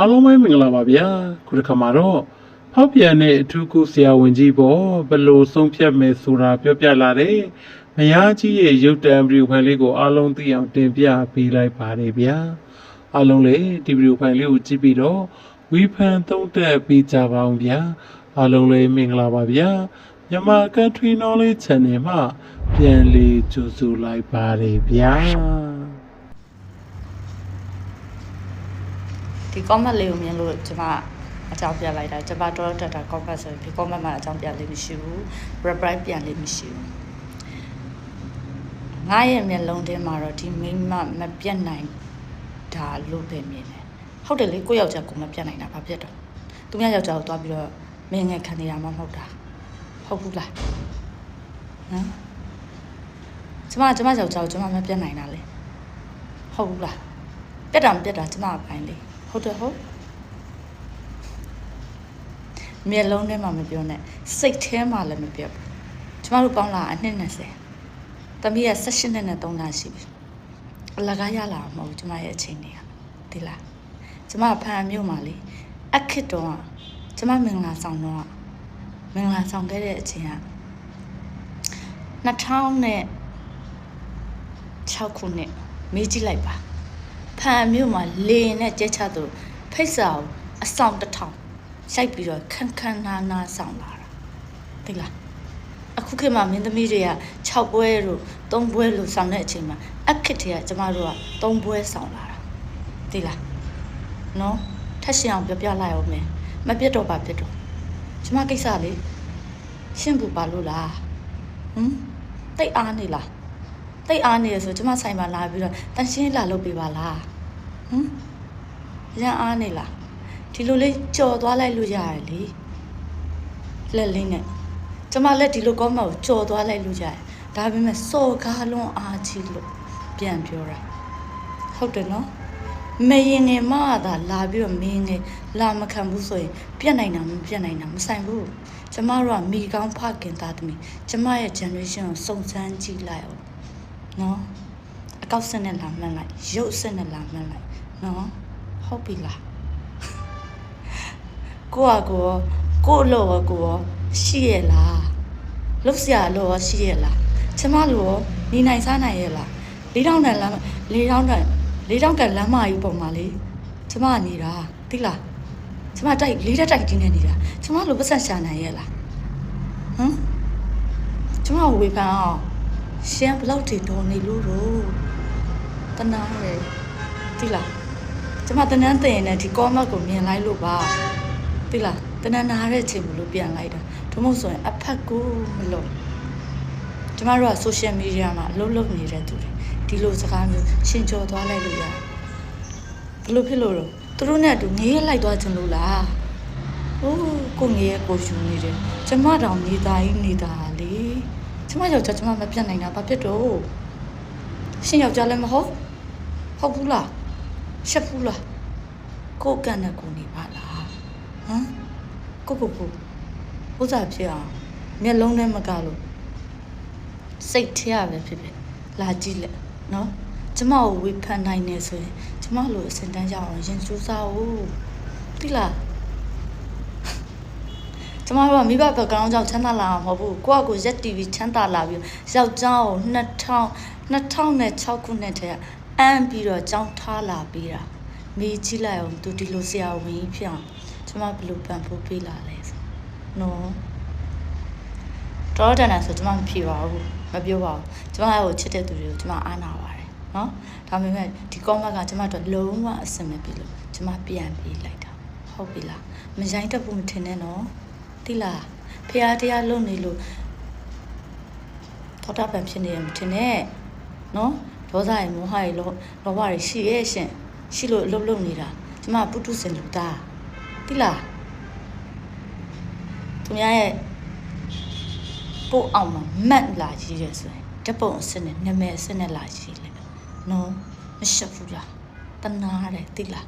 အားလုံးပဲမင်္ဂလာပါဗျာခုတစ်ခါမှာတော့ဖောက်ပြန်တဲ့အထူးကုဆရာဝန်ကြီးပေါ့ဘယ်လိုဆုံးဖြတ်မယ်ဆိုတာပြောပြလာတယ်မယားကြီးရဲ့ရုပ်တံဗီဒီယိုဖိုင်လေးကိုအားလုံးသိအောင်တင်ပြပေးလိုက်ပါတယ်ဗျာအားလုံးလည်းဒီဗီဒီယိုဖိုင်လေးကိုကြည့်ပြီးတော့ဝီဖန်သုံးသပ်ပေးကြပါအောင်ဗျာအားလုံးလည်းမင်္ဂလာပါဗျာမြန်မာ Country Knowledge Channel မှာပြန်လည်ကြိုဆိုလိုက်ပါတယ်ဗျာ ဒီ comment လေးကိုမြင်လို့ကျွန်မအကြောင်းပြလိုက်တာကျွန်မတော့တက်တာ comment ဆိုရင်ဒီ comment မှာအကြောင်းပြလေးမရှိဘူး reply ပြန်လေးမရှိဘူးငါရဲ့မျက်လုံးထဲမှာတော့ဒီမိန်းမမပြတ်နိုင်ဒါလို့ပဲမြင်တယ်ဟုတ်တယ်လေကိုယ့်ယောက်ျားကိုမပြတ်နိုင်တာဘာဖြစ်တော့သူများယောက်ျားကိုသွားပြီးတော့မင်းငယ်ခံနေတာမှမဟုတ်တာဟုတ်ဘူးလားဟမ်ကျမကျမယောက်ျားကိုကျမမပြတ်နိုင်တာလေဟုတ်ဘူးလားပြတ်တာမပြတ်တာကျမအပိုင်းလေ ဟုတ်တယ်ဟုတ်မျက်လုံးထဲမှာမပြောနဲ့စိတ်ထဲမှာလည်းမပြောဘူးကျမတို့ပေါင်းလာအနှစ်20တမီးက16နှစ်နဲ့3လရှိပြီအလကားရလာမှာမဟုတ်ဘူးကျမရဲ့အချိန်တွေကဒီလားကျမဖန်မြို့မှာလေအခစ်တော့ကကျမမင်္ဂလာဆောင်တော့ကမင်္ဂလာဆောင်ခဲ့တဲ့အချိန်က2000နဲ့6ခုနှစ်မေးကြည့်လိုက်ပါ ဖန်မြို့မှာလေရင်နဲ့ကြက်ချသူဖိတ်စာကိုအဆောင်တစ်ထောင်ရိုက်ပြီးတော့ခန်းခန်းနားနားဆောင်လာတာသိလားအခုခေတ်မှာမင်းသမီးတွေက6ပွဲတို့3ပွဲလို့ဆောင်တဲ့အချိန်မှာအခက်တည်းကကျမတို့က3ပွဲဆောင်လာတာသိလားနော်ထက်ရှင်အောင်ပြောပြလိုက်အောင်မယ်မပြတ်တော့ပါပြတ်တော့ကျမကိစ္စလေရှင့်ဘူးပါလို့လားဟမ်တိတ်အားနေလားတိတ်အားနေရဆိုကျမဆိုင်မှာလာပြီးတော့တန်ရှင်းလာလုပ်ပေးပါလား ဟမ်ရန်အားနေလားဒီလိုလေးကြော်သွားလိုက်လို့ရတယ်လေလက်လေးနဲ့ကျမလက်ဒီလိုကောင်းမကိုကြော်သွားလိုက်လို့ရတယ်ဒါပေမဲ့စော်ကားလွန်အားကြီးလို့ပြန်ပြောတာဟုတ်တယ်နော်မရင်ငယ်မသာလာပြီးတော့မင်းငယ်လာမခံဘူးဆိုရင်ပြက်နိုင်တာမပြက်နိုင်တာမဆိုင်ဘူးကျမတို့ကမိကောင်းဖခင်သားသမီးကျမရဲ့ generation ကိုစုံစမ်းကြည့်လိုက်အောင်နော်အ ကောက်စက်နဲ့လာမှန်းလိုက်ရုပ်စက်နဲ့လာမှန်းလိုက်နော်ဟုတ်ပြီလားကိုကကိုရောကိုအလို့ရောကိုရောရှိရလားလုတ်စရာအလို့ရောရှိရလားကျမတို့ရောနေနိုင်စားနိုင်ရလားလေးတောင်းတန်လမ်းလေးတောင်းတန်လေးတောင်းတန်လမ်းမကြီးပုံမှာလေကျမနေတာသိလားကျမတိုက်လေးတက်တိုက်တင်းနေနေတာကျမလိုပတ်ဆက်ရှာနိုင်ရလားဟမ်ကျမကိုဝေဖန်အောင်ရှမ်းဘလောက်ထိတော်နေလို့တော့ တနာရယ်တိလားကျမတနန်းတင်နေဒီကောမတ်ကိုမြင်လိုက်လို့ပါတိလားတနန်းနာတဲ့ချိန်မလို့ပြန်လိုက်တာဒုမို့ဆိုရင်အဖက်ကိုမလို့ကျမတို့က social media မှာအလုပ်လုပ်နေတဲ့သူတွေဒီလိုစကားမျိုးရှင်းကြော်သွားလိုက်လို့ရတယ်ဘလို့ဖြစ်လို့တော့သူတို့နဲ့အတူငေးလိုက်သွားချင်လို့လားဟိုးကိုငေးရဲ့ကိုယူနေတယ်ကျမတောင်နေသားကြီးနေတာလေကျမယောက်ျားကျမမပြတ်နိုင်တာဘာဖြစ်တော့ ရှင်ယောက်ျားလည်းမဟုတ်ဟုတ်ဘူးလားရှက်ဘူးလားကိုယ်ကန်တဲ့ကိုနေပါလားဟမ်ကိုကိုကိုဥစားဖြစ်အောင်မျက်လုံးနဲ့မကလို့စိတ်ထဲရပဲဖြစ်ဖြစ်လာကြည့်လက်နော်ကျမကိုဝေဖန်နိုင်နေဆိုရင်ကျမလိုအစင်တန်းရအောင်ရင်စူးစားဦးတိလား ကျမတို့ကမိဘဘက်ကောင်ကြောင့်ချမ်းသာလာမှာမဟုတ်ဘူးကိုကကိုရက် TV ချမ်းသာလာပြီးယောက်ျားကို2000 2006ခုနှစ်တည်းကအမ်းပြီးတော့ကြောင်းထားလာပြီးတာမေးကြည့်လိုက်အောင်သူဒီလိုဆရာဝန်ကြီးဖြစ်အောင်ကျမဘယ်လိုပံ့ပိုးပေးလာလဲဆိုနော်တော်တန်တယ်ဆိုကျမမဖြေပါဘူးမပြောပါဘူးကျမကိုချစ်တဲ့သူတွေကိုကျမအားနာပါတယ်နော်ဒါပေမဲ့ဒီ comment ကကျမတို့လုံးဝအဆင်မပြေလို့ကျမပြန်ပေးလိုက်တာဟုတ်ပြီလားမရိုင်းတတ်ဘူးမထင်နဲ့နော် တိလားဖះတရားလုံနေလို့သောတာပန်ဖြစ်နေရမထင်နဲ့နော်ဒေါသရမောဟရလောလောဘရရှိရဲ့ရှင်ရှိလို့အလုပ်လုပ်နေတာကျမပုထုဇဉ်လူသားတိလားသူများရဲ့ပို့အောင်မှာမတ်လာကြီးရဲဆိုရင်ဓပုံအစ်နဲ့နမဲအစ်နဲ့လာကြီးလေနော်မရှက်ဘူးလားတနာတယ်တိလား